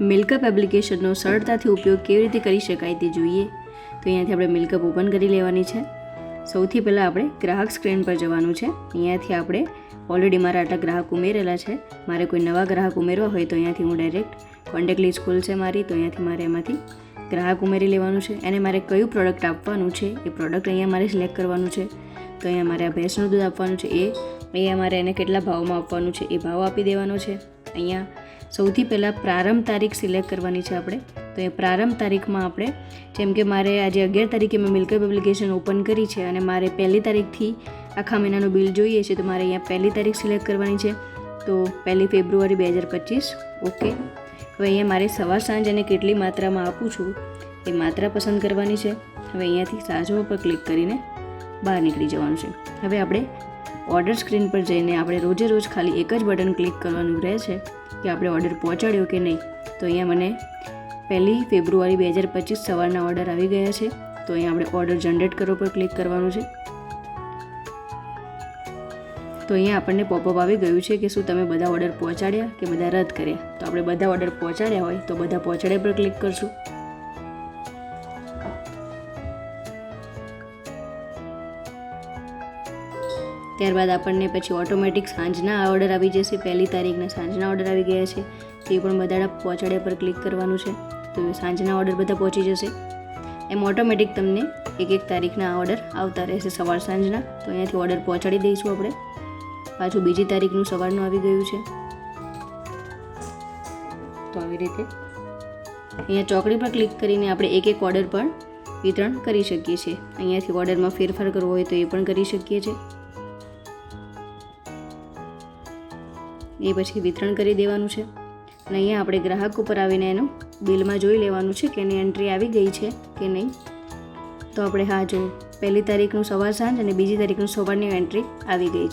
મિલ્કઅપ એપ્લિકેશનનો સરળતાથી ઉપયોગ કેવી રીતે કરી શકાય તે જોઈએ. તો અહીંયાથી આપણે મિલ્કઅપ ઓપન કરી લેવાની છે. સૌથી પહેલાં આપણે ગ્રાહક સ્ક્રીન પર જવાનું છે. અહીંયાથી આપણે ઓલરેડી મારા આટલા ગ્રાહક ઉમેરેલા છે. મારે કોઈ નવા ગ્રાહક ઉમેરવા હોય તો અહીંયાથી હું ડાયરેક્ટ કોન્ટેક્ટ લિસ્ટ છે મારી. તો અહીંયાથી મારે એમાંથી ગ્રાહક ઉમેરી લેવાનું છે. એને મારે કયું પ્રોડક્ટ આપવાનું છે એ પ્રોડક્ટ અહીંયા મારે સિલેક્ટ કરવાનું છે. તો અહીંયા મારે આ ભેંસનું દૂધ આપવાનું છે. એ અહીંયા મારે એને કેટલા ભાવમાં આપવાનું છે એ ભાવ આપી દેવાનો છે. અહીંયા સૌથી પહેલાં પ્રારંભ તારીખ સિલેક્ટ કરવાની છે આપણે. તો એ પ્રારંભ તારીખમાં આપણે, જેમ કે મારે આજે અગિયાર તારીખે મેં મિલ્કઅપ એપ્લિકેશન ઓપન કરી છે અને મારે પહેલી તારીખથી આખા મહિનાનું બિલ જોઈએ છે, તો મારે અહીંયા પહેલી તારીખ સિલેક્ટ કરવાની છે. તો પહેલી ફેબ્રુઆરી બે હજાર પચીસ, ઓકે. હવે અહીંયા મારે સવાર સાંજ અને કેટલી માત્રામાં આપું છું, એ માત્રા પસંદ કરવાની છે. હવે અહીંયાથી સાજો પર ક્લિક કરીને બહાર નીકળી જવાનું છે. હવે આપણે ઓર્ડર સ્ક્રીન પર જઈને આપણે રોજે રોજ ખાલી એક જ બટન ક્લિક કરવાનું રહે છે કે આપણે ઓર્ડર પહોંચાડ્યો કે નહીં. તો અહીંયા મને પહેલી ફેબ્રુઆરી બે હજાર પચીસ સવારના ઓર્ડર આવી ગયા છે. તો અહીંયા આપણે ઓર્ડર જનરેટ કરો પર ક્લિક કરવાનું છે. તો અહીંયા આપણને પોપઅપ આવી ગયું છે કે શું તમે બધા ઓર્ડર પહોંચાડ્યા કે બધા રદ કર્યા. તો આપણે બધા ઓર્ડર પહોંચાડ્યા હોય તો બધા પહોંચાડ્યા પર ક્લિક કરશું. ત્યારબાદ આપણને પછી ઓટોમેટિક સાંજના ઓર્ડર આવી જશે. પહેલી તારીખના સાંજના ઓર્ડર આવી ગયા છે. તે પણ બધા પહોંચાડ્યા પર ક્લિક કરવાનું છે. તો સાંજના ઓર્ડર બધા પહોંચી જશે. એમ ઓટોમેટિક તમને એક એક તારીખના ઓર્ડર આવતા રહેશે સવાર સાંજના. તો અહીંયાથી ઓર્ડર પહોંચાડી દઈશું આપણે. પાછું બીજી તારીખનું સવારનું આવી ગયું છે. તો આવી રીતે અહીંયા ચોકડી પર ક્લિક કરીને આપણે એક એક ઓર્ડર પણ વિતરણ કરી શકીએ છીએ. અહીંયાથી ઓર્ડરમાં ફેરફાર કરવો હોય તો એ પણ કરી શકીએ છીએ. એ પછી વિતરણ કરી દેવાનું છે. અને અહીંયા આપણે ગ્રાહક ઉપર આવીને એનું બિલમાં જોઈ લેવાનું છે કે એની એન્ટ્રી આવી ગઈ છે કે નહીં. તો આપણે હા, જો પહેલી તારીખનું સવાર સાંજ અને બીજી તારીખનું સવારની એન્ટ્રી આવી ગઈ છે.